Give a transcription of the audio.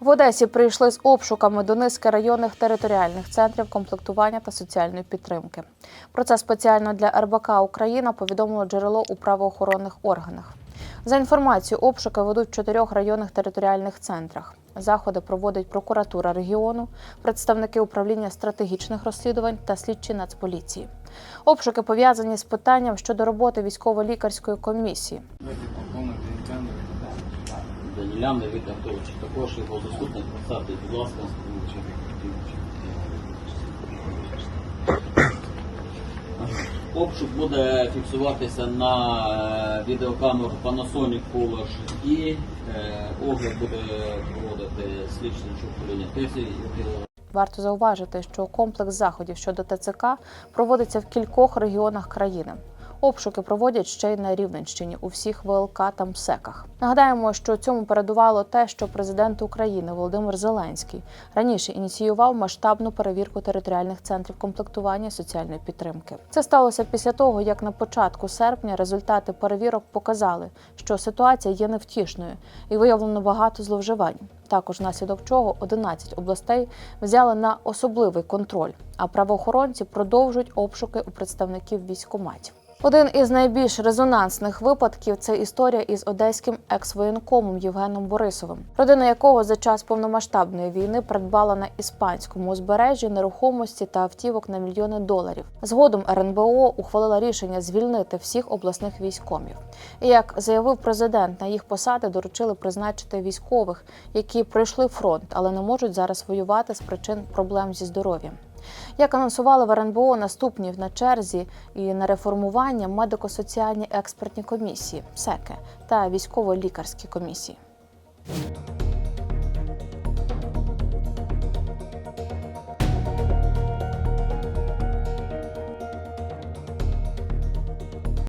В Одесі прийшли з обшуками до низки районних територіальних центрів комплектування та соціальної підтримки. Про це спеціально для РБК Україна повідомило джерело у правоохоронних органах. За інформацією, обшуки ведуть в чотирьох районних територіальних центрах. Заходи проводить прокуратура регіону, представники управління стратегічних розслідувань та слідчі нацполіції. Обшуки пов'язані з питанням щодо роботи військово-лікарської комісії. Данілян Давид Антонович, також його заступник, представте, будь ласка. Обшук буде фіксуватися на е, відеокамеру Panasonic Color і е, огляд буде проводити слідчий управління ТЕСІ. Варто зауважити, що комплекс заходів щодо ТЦК проводиться в кількох регіонах країни. Обшуки проводять ще й на Рівненщині у всіх ВЛК та МСЕКах. Нагадаємо, що цьому передувало те, що президент України Володимир Зеленський раніше ініціював масштабну перевірку територіальних центрів комплектування соціальної підтримки. Це сталося після того, як на початку серпня результати перевірок показали, що ситуація є невтішною і виявлено багато зловживань. Також внаслідок чого 11 областей взяли на особливий контроль, а правоохоронці продовжують обшуки у представників військоматів. Один із найбільш резонансних випадків це історія із одеським екс-воєнкомом Євгеном Борисовим, родина якого за час повномасштабної війни придбала на іспанському узбережжі нерухомості та автівок на мільйони доларів. Згодом РНБО ухвалила рішення звільнити всіх обласних військомів. І як заявив президент, на їх посади доручили призначити військових, які пройшли фронт, але не можуть зараз воювати з причин проблем зі здоров'ям. Як анонсували в РНБО, наступні на черзі і на реформування медико-соціальні експертні комісії СЕКи та військово-лікарські комісії.